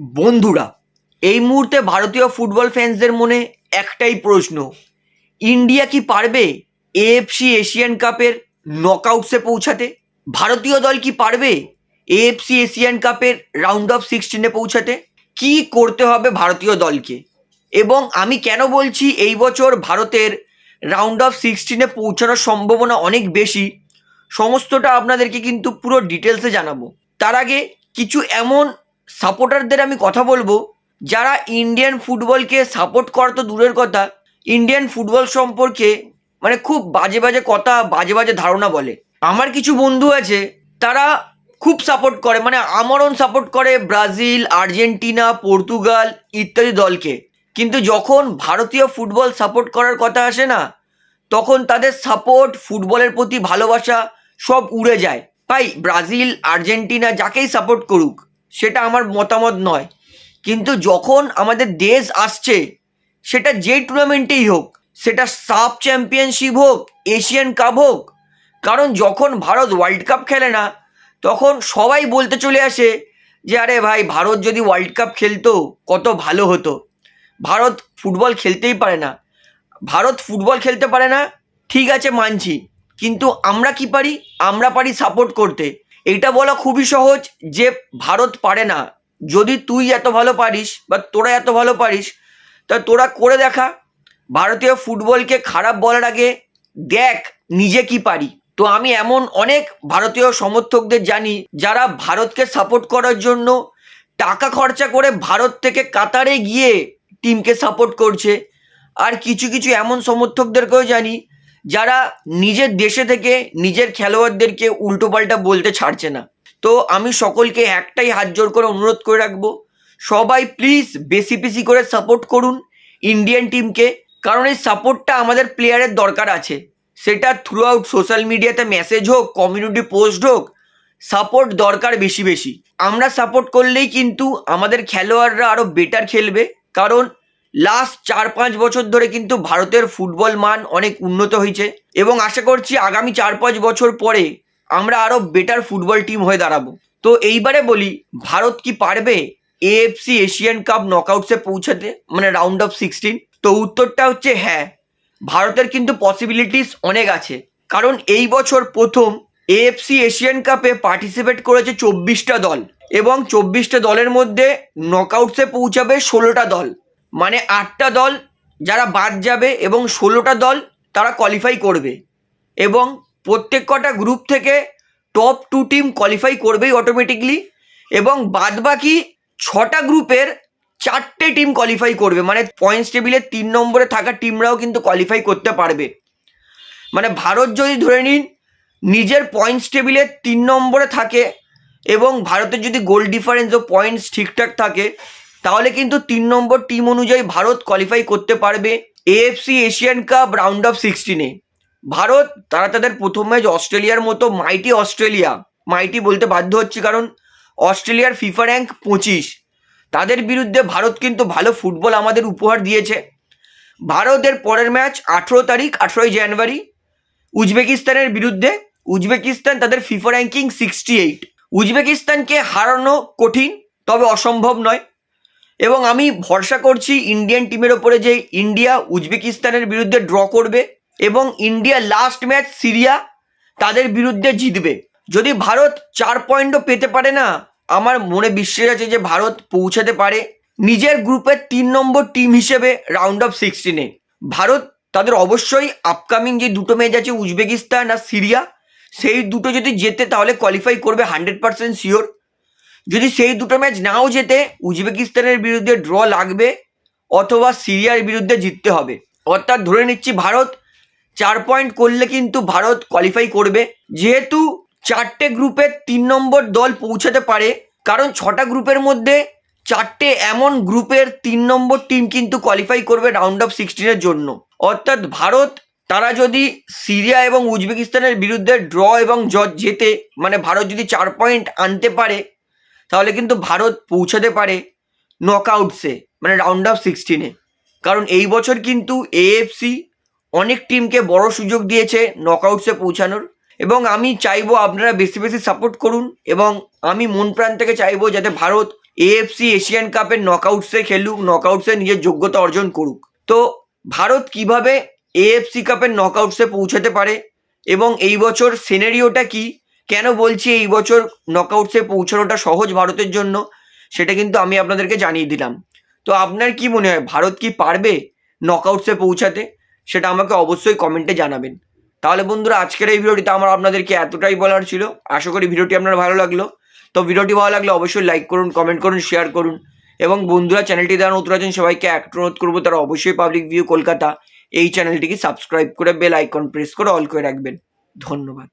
বন্ধুরা, এই মুহূর্তে ভারতীয় ফুটবল ফ্যান্সদের মনে একটাই প্রশ্ন। ইন্ডিয়া কি পারবে এএফসি এশিয়ান কাপের নকআউটসে পৌঁছাতে? ভারতীয় দল কি পারবে এএফসি এশিয়ান কাপের রাউন্ড অফ সিক্সটিনে পৌঁছাতে? কি করতে হবে ভারতীয় দলকে? এবং আমি কেন বলছি এই বছর ভারতের রাউন্ড অফ সিক্সটিনে পৌঁছানোর সম্ভাবনা অনেক বেশি? সমস্তটা আপনাদেরকে কিন্তু পুরো ডিটেলসে জানাব। তার আগে কিছু এমন সাপোর্টারদের আমি কথা বলব, যারা ইন্ডিয়ান ফুটবলকে সাপোর্ট করা তো দূরের কথা ইন্ডিয়ান ফুটবল সম্পর্কে মানে খুব বাজে বাজে কথা, বাজে বাজে ধারণা বলে। আমার কিছু বন্ধু আছে, তারা খুব সাপোর্ট করে মানে আমরণ সাপোর্ট করে ব্রাজিল, আর্জেন্টিনা, পর্তুগাল ইত্যাদি দলকে। কিন্তু যখন ভারতীয় ফুটবল সাপোর্ট করার কথা আসে না, তখন তাদের সাপোর্ট ফুটবলের প্রতি ভালোবাসা সব উড়ে যায়। ভাই, ব্রাজিল, আর্জেন্টিনা যাকেই সাপোর্ট করুক সেটা আমার মতামত নয়। কিন্তু যখন আমাদের দেশ আসছে, সেটা যে টুর্নামেন্টেই হোক, সেটা সাব চ্যাম্পিয়নশিপ হোক এশিয়ান কাপ হোক, কারণ যখন ভারত ওয়ার্ল্ড কাপ খেলে না, তখন সবাই বলতে চলে আসে যে, আরে ভাই, ভারত যদি ওয়ার্ল্ড কাপ খেলতো, কত ভালো হতো। ভারত ফুটবল খেলতেই পারে না। ভারত ফুটবল খেলতে পারে না, ঠিক আছে, মানছি। কিন্তু আমরা কি পারি? আমরা পারি সাপোর্ট করতে। এটা বলা খুবই সহজ যে ভারত পারে না। যদি তুই এত ভালো পারিস বা তোরা এত ভালো পারিস, তা তোরা করে দেখা। ভারতীয় ফুটবলকে খারাপ বলার আগে দেখ নিজে কি পারি। তো আমি এমন অনেক ভারতীয় সমর্থকদের জানি যারা ভারতকে সাপোর্ট করার জন্য টাকা খরচা করে ভারত থেকে কাতারে গিয়ে টিমকে সাপোর্ট করছে। আর কিছু কিছু এমন সমর্থকদেরকেও জানি যারা নিজের দেশে থেকে নিজের খেলোয়াড়দেরকে উল্টোপাল্টা বলতে ছাড়ছে না। তো আমি সকলকে একটাই হাত জোর করে অনুরোধ করে রাখব, সবাই প্লিজ বেশি বেশি করে সাপোর্ট করুন ইন্ডিয়ান টিমকে কারণ এই সাপোর্টটা আমাদের প্লেয়ারের দরকার আছে। সেটা থ্রু আউট সোশ্যাল মিডিয়াতে মেসেজ হোক কমিউনিটি পোস্ট হোক সাপোর্ট দরকার বেশি বেশি। আমরা সাপোর্ট করলেই কিন্তু আমাদের খেলোয়াড়রা আরও বেটার খেলবে, কারণ লাস্ট চার পাঁচ বছর ধরে কিন্তু ভারতের ফুটবল মান অনেক উন্নত হয়েছে এবং আশা করছি আগামী চার পাঁচ বছর পরে আমরা আরও বেটার ফুটবল টিম হয়ে দাঁড়াবো। তো এইবারে বলি, ভারত কি পারবে এএফসি এশিয়ান কাপ নকআউটসে পৌঁছাতে? মানে রাউন্ড অফ সিক্সটিন তো উত্তরটা হচ্ছে হ্যাঁ। ভারতের কিন্তু পসিবিলিটিস অনেক আছে। কারণ এই বছর প্রথম এএফসি এশিয়ান কাপে পার্টিসিপেট করেছে চব্বিশটা দল এবং চব্বিশটা দলের মধ্যে নকআউটসে পৌঁছাবে ষোলোটা দল। মানে আটটা দল যারা বাদ যাবে এবং ষোলোটা দল তারা কোয়ালিফাই করবে। এবং প্রত্যেক কটা গ্রুপ থেকে টপ টু টিম কোয়ালিফাই করবেই অটোমেটিকলি এবং বাদবাকি ছটা গ্রুপের চারটে টিম কোয়ালিফাই করবে। মানে পয়েন্টস টেবিলের তিন নম্বরে থাকা টিমরাও কিন্তু কোয়ালিফাই করতে পারবে। মানে ভারত যদি ধরে নিন, নিজের পয়েন্টস টেবিলে তিন নম্বরে থাকে এবং ভারতের যদি গোল ডিফারেন্স ও পয়েন্টস ঠিকঠাক থাকে তাহলে কিন্তু তিন নম্বর টিম অনুযায়ী ভারত কোয়ালিফাই করতে পারবে AFC Asian cup round of সিক্সটিনে Bharat তারা তাদের প্রথম ম্যাচ অস্ট্রেলিয়ার মতো মাইটি অস্ট্রেলিয়া। মাইটি বলতে বাধ্য হচ্ছে কারণ অস্ট্রেলিয়ার ফিফা র্যাঙ্ক পঁচিশ। তাদের বিরুদ্ধে ভারত কিন্তু ভালো ফুটবল আমাদের উপহার দিয়েছে। ভারতের পরের ম্যাচ আঠেরো তারিখ, আঠেরোই জানুয়ারি। উজবেকিস্তানের বিরুদ্ধে। উজবেকিস্তান তাদের ফিফা র্যাঙ্কিং সিক্সটি এইট উজবেকিস্তানকে হারানো কঠিন, তবে অসম্ভব নয়। এবং আমি ভরসা করছি ইন্ডিয়ান টিমের ওপরে যে ইন্ডিয়া উজবেকিস্তানের বিরুদ্ধে ড্র করবে এবং ইন্ডিয়া লাস্ট ম্যাচ সিরিয়া তাদের বিরুদ্ধে জিতবে। যদি ভারত চার পয়েন্টও পেতে পারে না, আমার মনে বিশ্বাস আছে যে ভারত পৌঁছাতে পারে নিজের গ্রুপের তিন নম্বর টিম হিসেবে রাউন্ড অফ সিক্সটিনে ভারত তাদের অবশ্যই আপকামিং যে দুটো ম্যাচ আছে উজবেকিস্তান আর সিরিয়া, সেই দুটো যদি জেতে তাহলে কোয়ালিফাই করবে হান্ড্রেড পার্সেন্ট শিওর যদি সেই দুটো ম্যাচ নাও জেতে উজবেকিস্তানের বিরুদ্ধে ড্র লাগবে অথবা সিরিয়ার বিরুদ্ধে জিততে হবে। অর্থাৎ ধরে নিচ্ছি ভারত, চার পয়েন্ট করলে কিন্তু ভারত কোয়ালিফাই করবে। যেহেতু চারটে গ্রুপের তিন নম্বর দল পৌঁছাতে পারে, কারণ ছটা গ্রুপের মধ্যে চারটে এমন গ্রুপের তিন নম্বর টিম কিন্তু কোয়ালিফাই করবে রাউন্ড অফ সিক্সটিনের জন্য। অর্থাৎ ভারত, তারা যদি সিরিয়া এবং উজবেকিস্তানের বিরুদ্ধে ড্র এবং জ- জেতে মানে ভারত যদি চার পয়েন্ট আনতে পারে তাহলে কিন্তু ভারত পৌঁছাতে পারে নকআউটসে মানে রাউন্ড অফ সিক্সটিনে কারণ এই বছর কিন্তু এএফসি অনেক টিমকে বড় সুযোগ দিয়েছে নকআউটসে পৌঁছানোর। এবং আমি চাইব আপনারা বেশি বেশি সাপোর্ট করুন এবং আমি মন প্রাণ থেকে চাইব যাতে ভারত এএফসি এশিয়ান কাপের নকআউটসে খেলুক, নকআউটসে নিজের যোগ্যতা অর্জন করুক। তো ভারত কীভাবে এএফসি কাপের নকআউটসে পৌঁছাতে পারে এবং এই বছর সিনারিওটা কি? কেন বলছি এই বছর নকআউটসে পৌঁছানোটা সহজ ভারতের জন্য? সেটা কিন্তু আমি আপনাদেরকে জানিয়ে দিলাম। তো আপনার কি মনে হয়, ভারত কি পারবে নকআউটসে পৌঁছাতে? সেটা আমাকে অবশ্যই কমেন্টে জানাবেন। তাহলে বন্ধুরা, আজকের এই ভিডিওটিতে আমার আপনাদেরকে এতটাই বলার ছিল। আশা করি ভিডিওটি আপনার ভালো লাগল। তো ভিডিওটি ভালো লাগলে অবশ্যই লাইক করুন কমেন্ট করুন শেয়ার করুন। এবং বন্ধুরা চ্যানেলটি যারা নতুন আছেন, সবাইকে একটা অনুরোধ করব, তারা অবশ্যই পাবলিক ভিউ কলকাতা এই চ্যানেলটিকে সাবস্ক্রাইব করে বেল আইকন প্রেস করে অল করে রাখবেন। ধন্যবাদ।